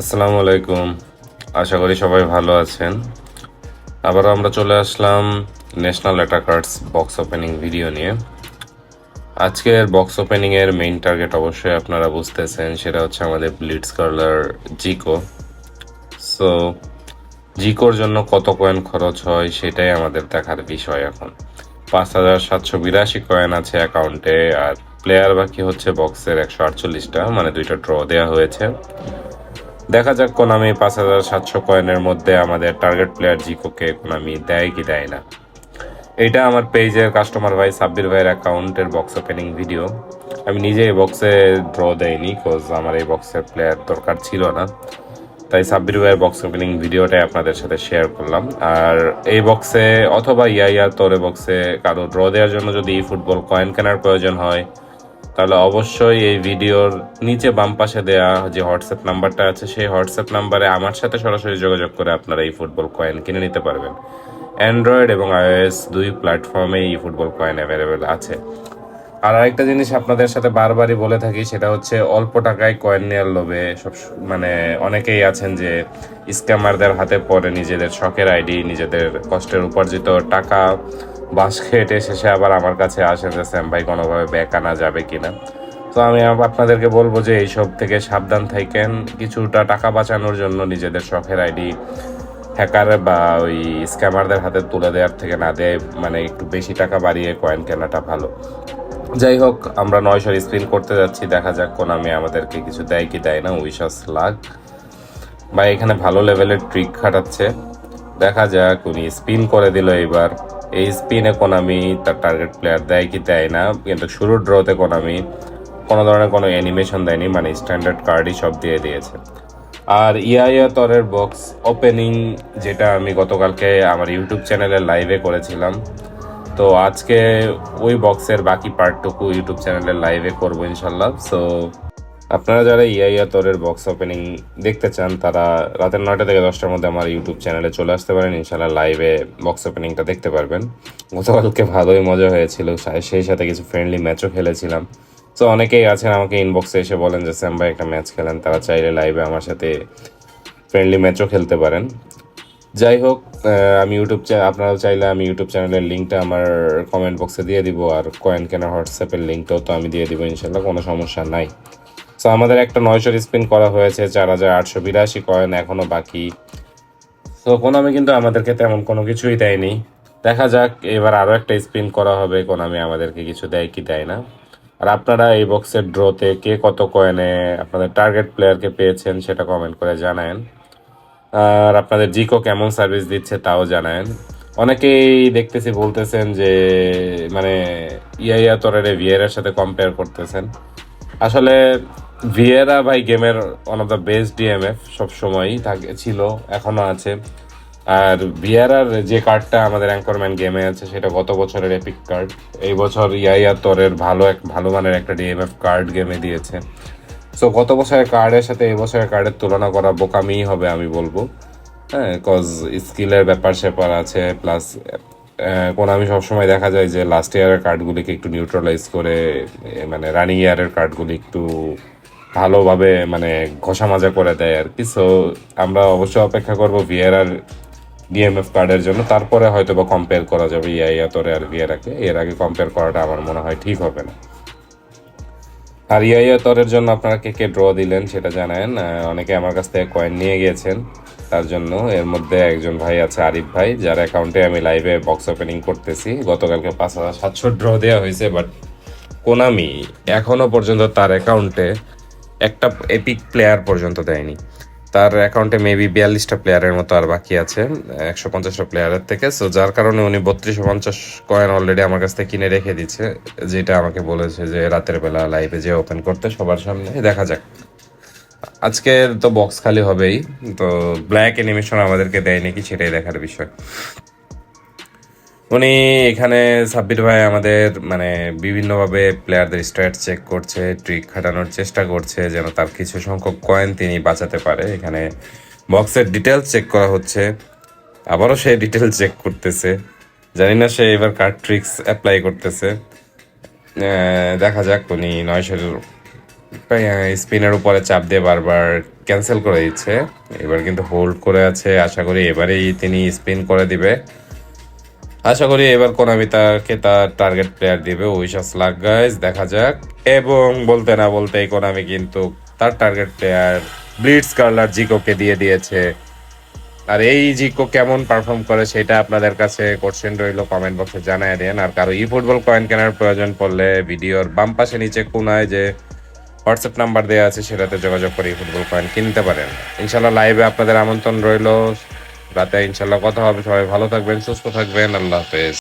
আসসালামু আলাইকুম। আশা করি সবাই ভালো আছেন। আবারও আমরা চলে আসলাম national attackers box opening video নিয়ে। আজকের বক্স ওপেনিংয়ের মেইন টার্গেট অবশ্যই আপনারা বুঝতেছেন, সেটা হচ্ছে আমাদের ব্লিডস কার্লার জিকো সো জিকোর জন্য কত কয়েন খরচ হয়, সেটাই আমাদের দেখার বিষয় এখন। পাঁচ হাজার সাতশো বিরাশি কয়েন আছে অ্যাকাউন্টে আর প্লেয়ার বাকি হচ্ছে বক্সের একশো আটচল্লিশটা মানে দুইটা ড্র দেওয়া হয়েছে। দেখা যাক কোনামি পাঁচ হাজার সাতশো কয়েনের মধ্যে আমাদের টার্গেট প্লেয়ার জিকোকে কোনামি দেয় কি দেয় না। এটা আমার পেজের কাস্টমার ভাই সাব্বির ভাইয়ের অ্যাকাউন্টের বক্স ওপেনিং ভিডিও আমি নিজে এই বক্সে ড্র দেইনি কোজ আমার এই বক্সের প্লেয়ার দরকার ছিল না। তাই সাব্বির ভাইয়ের বক্স ওপেনিং ভিডিওটাই আপনাদের সাথে শেয়ার করলাম। আর এই বক্সে অথবা ইয়া ইয়া তোরে বক্সে কারও ড্র দেওয়ার জন্য যদি ফুটবল কয়েন কেনার প্রয়োজন হয় তাহলে অবশ্যই এই ভিডিওর নিচে বাম পাশে দেয়া যে হোয়াটসঅ্যাপ নাম্বারটা আছে, সেই হোয়াটসঅ্যাপ নাম্বারে আমার সাথে সরাসরি যোগাযোগ করে আপনারা এই ফুটবল কয়েন কিনে নিতে পারবেন। অ্যান্ড্রয়েড এবং আইওএস দুই প্ল্যাটফর্মে এই ফুটবল কয়েন অ্যাভেলেবেল আছে। আর আরেকটা জিনিস আপনাদের সাথে বারবারই বলে থাকি, সেটা হচ্ছে অল্প টাকায় কয়েন নেওয়ার লোভে সব মানে অনেকেই আছেন যে স্ক্যামারদের হাতে পড়ে নিজেদের শখের আইডি, নিজেদের কষ্টের উপার্জিত টাকা। বাস খেটে শেষে আবার আমার কাছে আসেন যে স্যাম ভাই, কোনোভাবে ব্যাক আনা যাবে কি না তো আমি আপনাদেরকে বলব যে, এইসব থেকে সাবধান থাকেন। কিছুটা টাকা বাঁচানোর জন্য নিজেদের শখের আইডি হ্যাকার বা ওই স্ক্যামারদের হাতে তুলে দেওয়ার থেকে না দেয় মানে একটু বেশি টাকা বাড়িয়ে কয়েন কেনাটা ভালো। যাই হোক, আমরা নয়শোর স্পিন করতে যাচ্ছি। দেখা যাক কোন আমি আমাদেরকে কিছু দেয় কি দেয় না। উইশাস লাগ বা এখানে ভালো লেভেলের ট্রিক খাটাচ্ছে। দেখা যাক, উনি স্পিন করে দিল এবার এই স্পিনে কোনামি তার টার্গেট প্লেয়ার দেয় কি দেয় না, কিন্তু শুরুর ড্রতে কোনামি কোনো ধরনের কোনো অ্যানিমেশন দেয়নি মানে স্ট্যান্ডার্ড কার্ডই সব দিয়ে দিয়েছে। আর ইয়া তরের বক্স ওপেনিং যেটা আমি গতকালকে আমার ইউটিউব চ্যানেলে লাইভে করেছিলাম, তো আজকে ওই বক্সের বাকি পার্টটুকু ইউটিউব চ্যানেলে লাইভে করব ইনশাল্লাহ। সো আপনারা যারা ইয়া তরের বক্স ওপেনিং দেখতে চান, তারা রাতের নয়টা থেকে দশটার মধ্যে আমার ইউটিউব চ্যানেলে চলে আসতে পারেন। ইনশাল্লাহ লাইভে বক্স ওপেনিংটা দেখতে পারবেন। গতকালকে ভালোই মজা হয়েছিল। সেই সাথে কিছু ফ্রেন্ডলি ম্যাচও খেলেছিলাম। তো অনেকেই আছেন, আমাকে ইনবক্সে এসে বলেন যে স্যাম ভাই, একটা ম্যাচ খেলেন। তারা চাইলে লাইভে আমার সাথে ফ্রেন্ডলি ম্যাচও খেলতে পারেন। যাই হোক আমি ইউটিউব আপনারা চাইলে আমি ইউটিউব চ্যানেলের লিঙ্কটা আমার কমেন্ট বক্সে দিয়ে দিব। আর কয়েন কেনার হোয়াটসঅ্যাপের লিঙ্কটাও তো আমি দিয়ে দিব। ইনশাল্লাহ কোনো সমস্যা নাই। তো আমাদের একটা নয়শোর স্পিন করা হয়েছে চার হাজার আটশো বিরাশি কয়েন এখনও বাকি। তো কোনামি কিন্তু আমাদেরকে তেমন কোনো কিছুই দেয়নি। দেখা যাক, এবার আরও একটা স্পিন করা হবে। কোনামি আমাদেরকে কিছু দেয় কি দেয় না। আর আপনারা এই বক্সের ড্রতে কে কত কয়েনে আপনাদের টার্গেট প্লেয়ারকে পেয়েছেন সেটা কমেন্ট করে জানায়েন। আর আপনাদের জিকো কেমন সার্ভিস দিচ্ছে তাও জানায়েন। অনেকেই দেখতেছি বলতেছেন যে মানে ইয়া ইয়া তোরের ভিয়েরার সাথে কম্পেয়ার করতেছেন। আসলে ভিয়েরা ভাই গেমের one of the best DMF সবসময়ই থাকে, ছিল, এখনও আছে। আর ভিয়ারার যে কার্ডটা আমাদের অ্যাঙ্করম্যান গেমে আছে, সেটা গত বছরের এপিক কার্ড এই বছর ইয়া তোরের ভালো এক, ভালো মানের একটা ডিএমএফ কার্ড গেমে দিয়েছে। সো গত বছরের কার্ডের সাথে এই বছরের কার্ডের তুলনা করা বোকামিই হবে, আমি বলব। হ্যাঁ কজ স্কিলের ব্যাপার স্যাপার আছে প্লাস কোন আমি সবসময় দেখা যায় যে লাস্ট ইয়ারের কার্ডগুলিকে একটু নিউট্রালাইজ করে মানে রানিং ইয়ারের কার্ডগুলি একটু ভালোভাবে মানে ঘষা মাজা করে দেয় আর কি। সো আমরা অবশ্যই অপেক্ষা করব ভিয়ারার ডিএমএফ কার্ডের জন্য। তারপরে হয়তো বা কম্পেয়ার করা যাবে ইয়া আর ভিয়ারাকে এর আগে কম্পেয়ার করাটা আমার মনে হয় ঠিক হবে না। আর ইয়া জন্য আপনারা কে কে ড্র দিলেন সেটা জানায়েন আহ, অনেকে আমার কাছ থেকে কয়েন নিয়ে গিয়েছেন তার জন্য এর মধ্যে একজন ভাই আছে আরিফ ভাই যার অ্যাকাউন্টে আমি লাইভে বক্স ওপেনিং করতেছি। গতকালকে পাঁচ হাজার সাতশো ড্র দেওয়া হয়েছে বাট কোনামি এখনও পর্যন্ত তার অ্যাকাউন্টে একটা এপিক প্লেয়ার পর্যন্ত দেয়নি। তার অ্যাকাউন্টে মেবি বিয়াল্লিশটা প্লেয়ারের মতো আর বাকি আছে, একশো পঞ্চাশটা প্লেয়ারের থেকে। সো যার কারণে উনি বত্রিশশো পঞ্চাশ কয়েন অলরেডি আমার কাছ থেকে কিনে রেখে দিচ্ছে, যেটা আমাকে বলেছে যে রাতের বেলা লাইভে যে ওপেন করতে সবার সামনে। দেখা যাক। আজকের তো বক্স খালি হবেই, তো ব্ল্যাক অ্যানিমেশন আমাদেরকে দেয়নি কি সেটাই দেখার বিষয়। উনি এখানে সাব্বির ভাই আমাদের মানে বিভিন্নভাবে প্লেয়ারদের স্ট্যাট চেক করছে ট্রিক খাটানোর চেষ্টা করছে, যেন তার কিছু সংখ্যক কয়েন তিনি বাঁচাতে পারে। এখানে বক্সের ডিটেলস চেক করা হচ্ছে। আবারও সে ডিটেলস চেক করতেছে। জানি না সে এবার কার ট্রিক্স অ্যাপ্লাই করতেছে। দেখা যাক, উনি নয়শোর স্পিনের উপরে চাপ দিয়ে বারবার ক্যান্সেল করে দিচ্ছে। এবার কিন্তু হোল্ড করে আছে। আশা করি এবারেই তিনি স্পিন করে দিবে। আশা করি এবার কোনামি তাকে তার টার্গেট প্লেয়ার দিবে। উইশাস লাক গাইজ দেখা যাক। এবং বলতে না বলতে কোনামি কিন্তু তার টার্গেট প্লেয়ার ব্লিডস কার্লার জিকোকে দিয়ে দিয়েছে। আর এই জিকো কেমন পারফর্ম করে সেটা আপনাদের কাছে কোশ্চেন রইল কমেন্ট বক্সে জানায় দেন। আর কারও ই ফুটবল কয়েন কেনার প্রয়োজন পড়লে ভিডিওর বাম পাশে নিচে কোনায় যে হোয়াটসঅ্যাপ নাম্বার দেওয়া আছে, সেটাতে যোগাযোগ করে ই ফুটবল কয়েন কিনতে পারেন। ইনশাল্লাহ লাইভে আপনাদের আমন্ত্রণ রইল। রাতে ইনশাল্লাহ কথা হবে। সবাই ভালো থাকবেন সুস্থ থাকবেন। আল্লাহ হাফেজ।